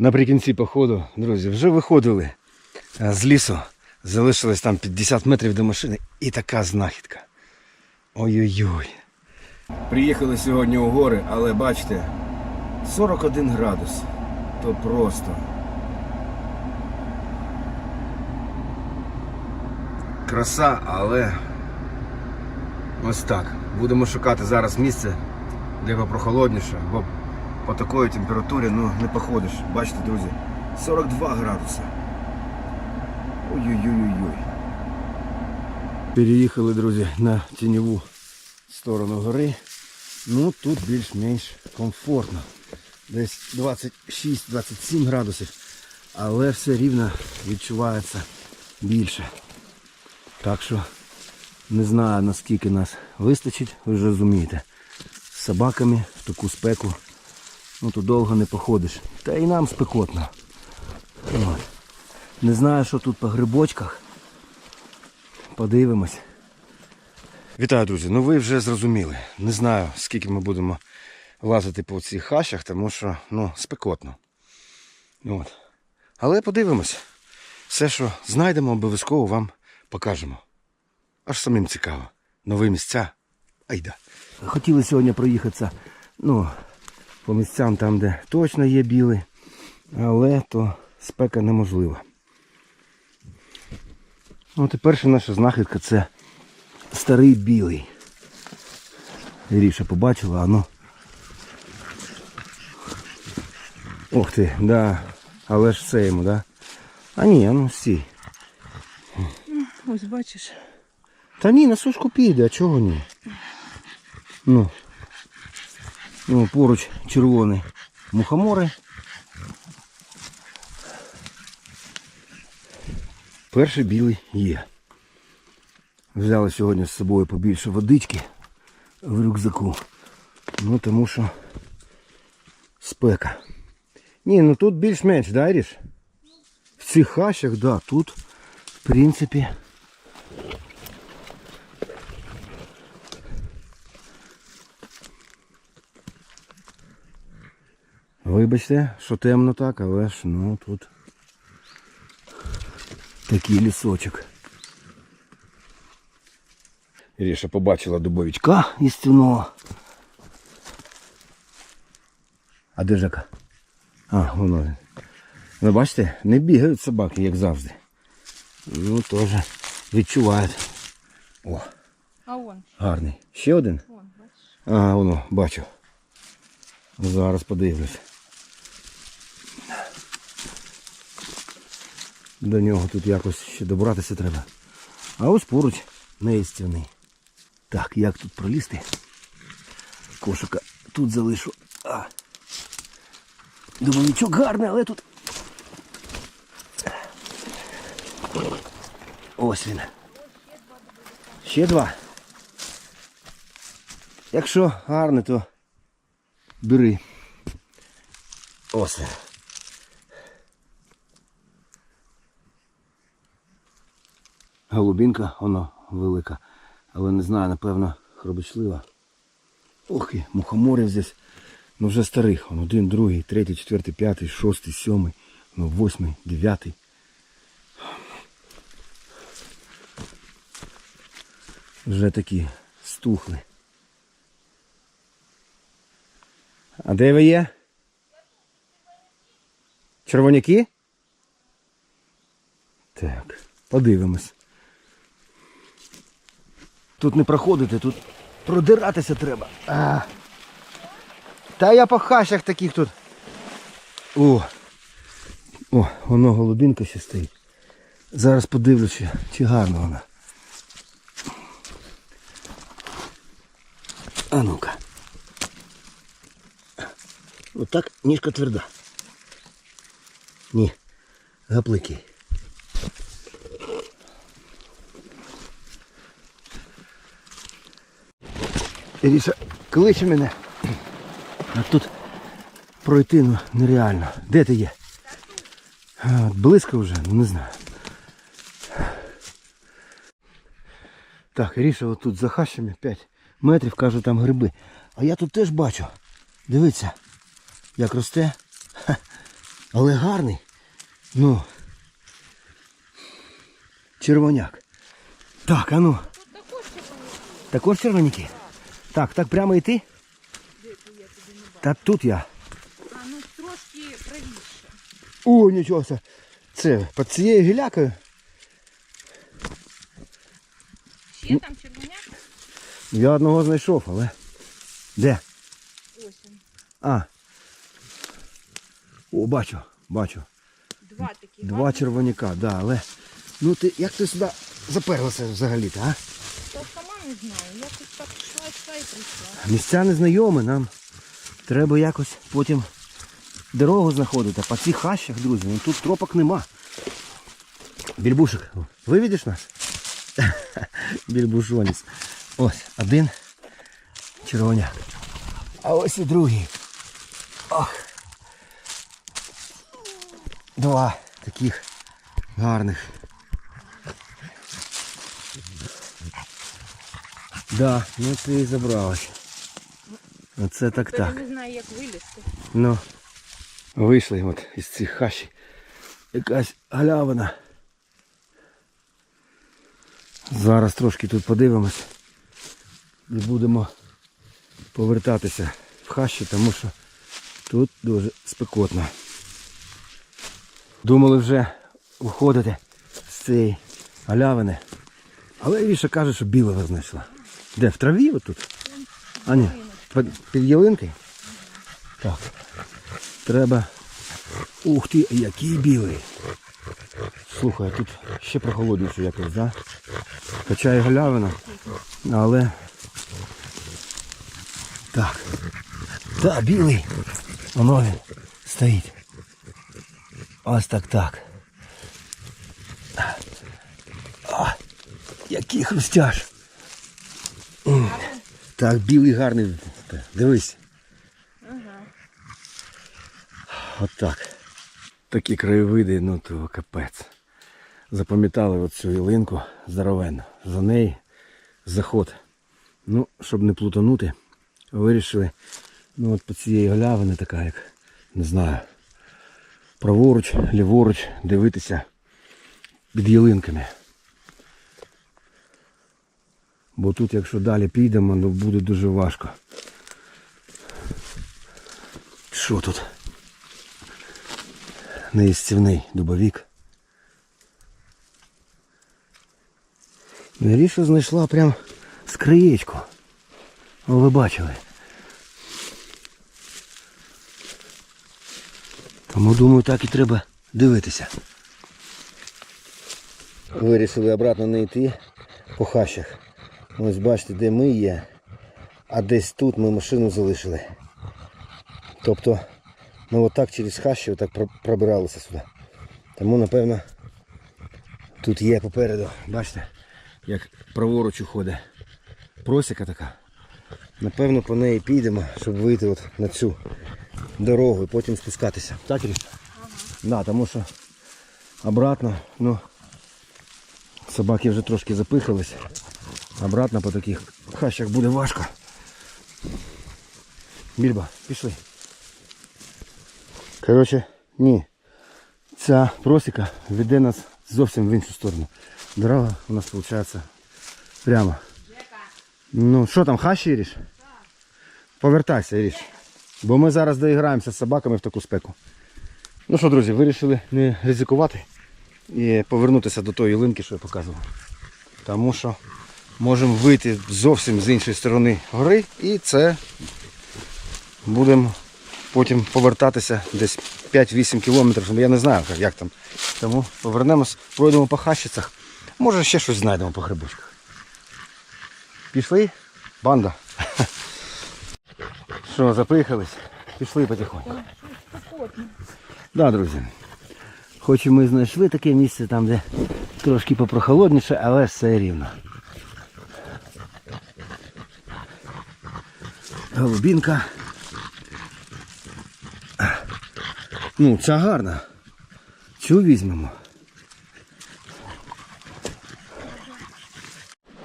Наприкінці походу, друзі, вже виходили е, з лісу. Залишилось там 50 метрів до машини і така знахідка. Ой-ой-ой. Приїхали сьогодні у гори, але бачите, 41 градус. То просто. Краса, але ось так. Будемо шукати зараз місце, де попрохолодніше, бо по такої температурі ну, не походиш. Бачите, друзі, 42 градуси. Ой-ой-ой-ой. Переїхали, друзі, на тіньову сторону гори. Ну тут більш-менш комфортно. Десь 26-27 градусів, але все рівно відчувається більше. Так що не знаю наскільки нас вистачить, ви ж розумієте. З собаками в таку спеку ну то довго не походиш. Та і нам спекотно. От. Не знаю, що тут по грибочках. Подивимось. Вітаю, друзі. Ну ви вже зрозуміли. Не знаю, скільки ми будемо лазити по цих хащах, тому що ну, спекотно. От. Але подивимось. Все, що знайдемо, обов'язково вам покажемо. Аж самим цікаво. Нові місця. Айда. Хотіли сьогодні проїхатися ну, по місцям там, де точно є білий, але то спека неможлива. От і перша наша знахідка це старий білий. Ріша побачила, а ну. Ох ти, да. Але ж це йому, да? А ні, а ну стій. Ось бачиш. Та ні, на сушку піде, а чого ні? Ну. Ну, поруч червоний мухомори. Перший білий є. Взяли сьогодні з собою побільше водички в рюкзаку. Ну тому що спека. Ні, ну тут більш-менш, да, Іріш? В цих хащах, да, тут, в принципі, Вибачте, що темно так, але ж ну тут такий лісочок. Іріша побачила дубовичка істинного. А де Жека? А, воно. Ви бачите, не бігають собаки, як завжди. Ну, теж відчувають. О, А вон, гарний. Ще один? вон, бачиш. Ага, воно, бачу. Зараз подивлюсь. До нього тут якось ще добратися треба. А ось поруч неістівний. Так, як тут пролізти? Кошика тут залишу. А. Дубовичок гарний, але тут. Ось він. Ще два. Якщо гарний, то бери. Ось. він. Голубінка, вона велика. Але не знаю, напевно, хробочлива. Ох і мухоморів здесь. Ну вже старих. Он один, другий, третій, четвертий, п'ятий, шостий, сьомий, ну восьмий, дев'ятий. Вже такі стухли. А де ви є? Червоняки? Так, подивимось. Тут не проходити, тут продиратися треба. А. Та я по хащах таких тут. О! О, воно голубінка ще стоїть. Зараз подивлюся, чи гарна вона. А ну-ка. Отак ніжка тверда. Ні, гаплики. Іріша, кличе мене. А тут пройти ну, нереально. Де ти є? От близько вже, ну не знаю. Так, Іріша отут за хащами 5 метрів, каже, там гриби. А я тут теж бачу. Дивіться, як росте. Ха. Але гарний. Ну. Червоняк. Так, а ну. Також червоняки. Так, так прямо йти? Та тут я. А ну трошки правіше. О, нічого. це. Це під цією гілякою. Ще там червоняк? Я одного знайшов, але. Де? Ось він. А. О, бачу, бачу. Два такі. Два червоняка, да, але. Ну ти як ти сюди заперлася взагалі-то, а? Та сама не знаю. Я тут так Місця незнайомі, нам треба якось потім дорогу знаходити. По цих хащах, друзі, ну тут тропок нема. Більбушик, виведеш нас? Більбушонець. Ось, один червоняк. А ось і другий. Ох. Два таких гарних. Да, ну ти і забралась. Оце так так. я не знаю, як вилізти. Ну, вийшли от із цих хащі. Якась галявина. Зараз трошки тут подивимось і будемо повертатися в хащі, тому що тут дуже спекотно. Думали вже виходити з цієї галявини. Але Віша каже, що білого знайшла. Де? В траві отут? А ні, під, ялинкою? Так. Треба. Ух ти, який білий. Слухай, тут ще прохолодніше якось, да? Хоча і галявина, але. Так. Та, білий. Воно він стоїть. Ось так так. А, який хрустяш. Так, білий гарний. Дивись. Отак. Такі краєвиди, ну то капець. Запам'ятали оцю ялинку здоровенну. За неї заход. Ну, щоб не плутанути, вирішили, ну от по цієї галявини така, як не знаю, праворуч, ліворуч дивитися під ялинками. Бо тут, якщо далі підемо, ну буде дуже важко. Що тут? неїстівний дубовік. Міріша знайшла прям скриєчку. Ви бачили. Тому думаю, так і треба дивитися. Вирішили обратно не йти по хащах. Ось бачите, де ми є, а десь тут ми машину залишили. Тобто ми отак через хащі отак пробиралися сюди. Тому напевно тут є попереду, бачите, як праворуч уходить. Просіка така. Напевно по неї підемо, щоб вийти от на цю дорогу і потім спускатися. Так, Ріш? Ага. Да, тому що обратно, ну, собаки вже трошки запихались. Обратно по таких хащах буде важко. Більба, пішли. Коротше, ні. Ця просіка веде нас зовсім в іншу сторону. Дорога у нас виходить прямо. Ну, що там, хащі Іріш? Повертайся, Іріш. Бо ми зараз доіграємося з собаками в таку спеку. Ну що, друзі, вирішили не ризикувати і повернутися до тої линки, що я показував. Тому що можемо вийти зовсім з іншої сторони гори і це будемо потім повертатися десь 5-8 кілометрів. Я не знаю, як- там. Тому повернемось, пройдемо по хащицях. Може ще щось знайдемо по грибочках. Пішли? Банда. Що, запихались? Пішли потихоньку. Да, друзі. Хоч і ми знайшли таке місце там, де трошки попрохолодніше, але все рівно. Голубінка. Ну, ця гарна. Цю візьмемо.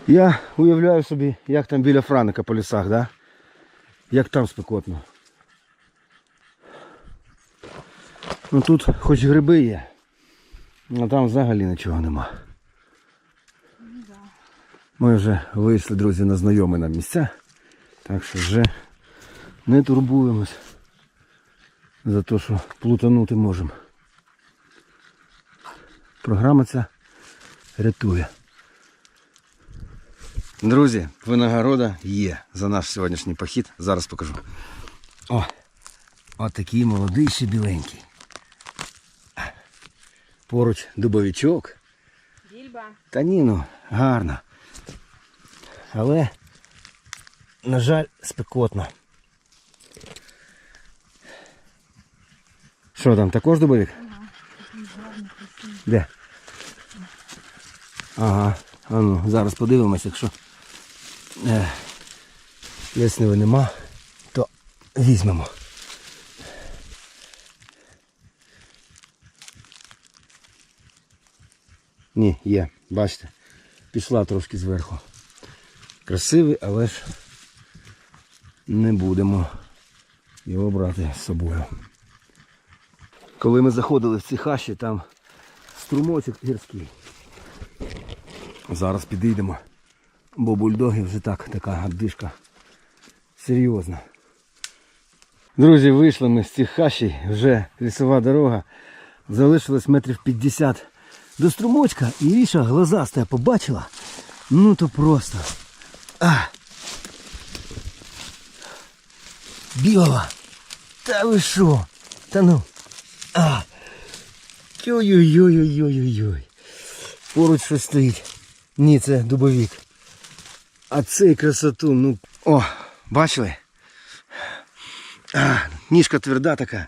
Я уявляю собі, як там біля Франика по лісах, да? Як там спекотно. Ну тут хоч гриби є, а там взагалі нічого нема. Ми вже вийшли, друзі, на знайомі нам місця. Так що вже не турбуємось за те, що плутанути можемо. Програма ця рятує. Друзі, винагорода є за наш сьогоднішній похід. Зараз покажу. О! Отакий молодий ще біленький. Поруч дубовичок. Дільба. Та ні, ну, гарно. Але, на жаль, спекотно. Що там, також дубовик? Де? Ага, а ну, зараз подивимось, якщо е, ясниви нема, то візьмемо. Ні, є, бачите, пішла трошки зверху. Красивий, але ж не будемо його брати з собою. Коли ми заходили в ці хащі, там струмочок гірський. Зараз підійдемо, бо бульдоги вже так, така гадишка серйозна. Друзі, вийшли ми з цих хащей, вже лісова дорога. Залишилось метрів 50 до струмочка і Ріша глазаста побачила. Ну то просто. А. Біла. Та ви що? Та ну. Ой-ой-ой-ой-ой-ой. Поруч щось стоїть. Ні, це дубовік. А цей красоту, ну. О, бачили? А, ніжка тверда така.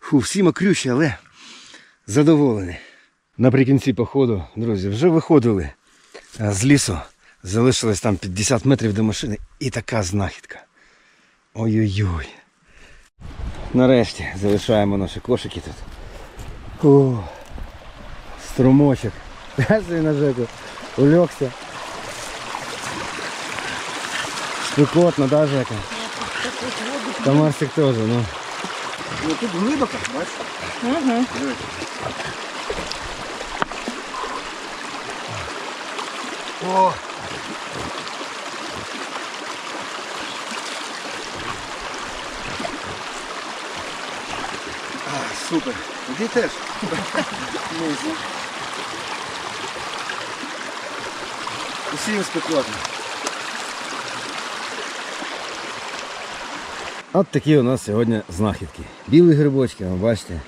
Фу, всі мокрющі, але задоволені. Наприкінці походу, друзі, вже виходили з лісу. Залишилось там 50 метрів до машини і така знахідка. Ой-ой-ой. Нарешті залишаємо наші кошики тут. О, струмочок. Я собі на жеку улегся. Спекотно, да, Жека? Та Марсик теж, ну. Ну тут глибоко, бачиш? Ага. О! А, супер. Іди теж. Усім спекотно. От такі у нас сьогодні знахідки. Білі грибочки, ви бачите.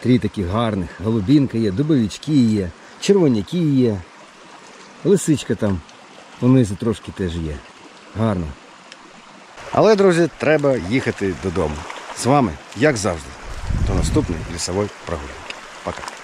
Три таких гарних. Голубінка є, дубовички є, червоняки є. Лисичка там понизу трошки теж є. Гарно. Але, друзі, треба їхати додому. З вами, як завжди, до лесовой лісової. Пока.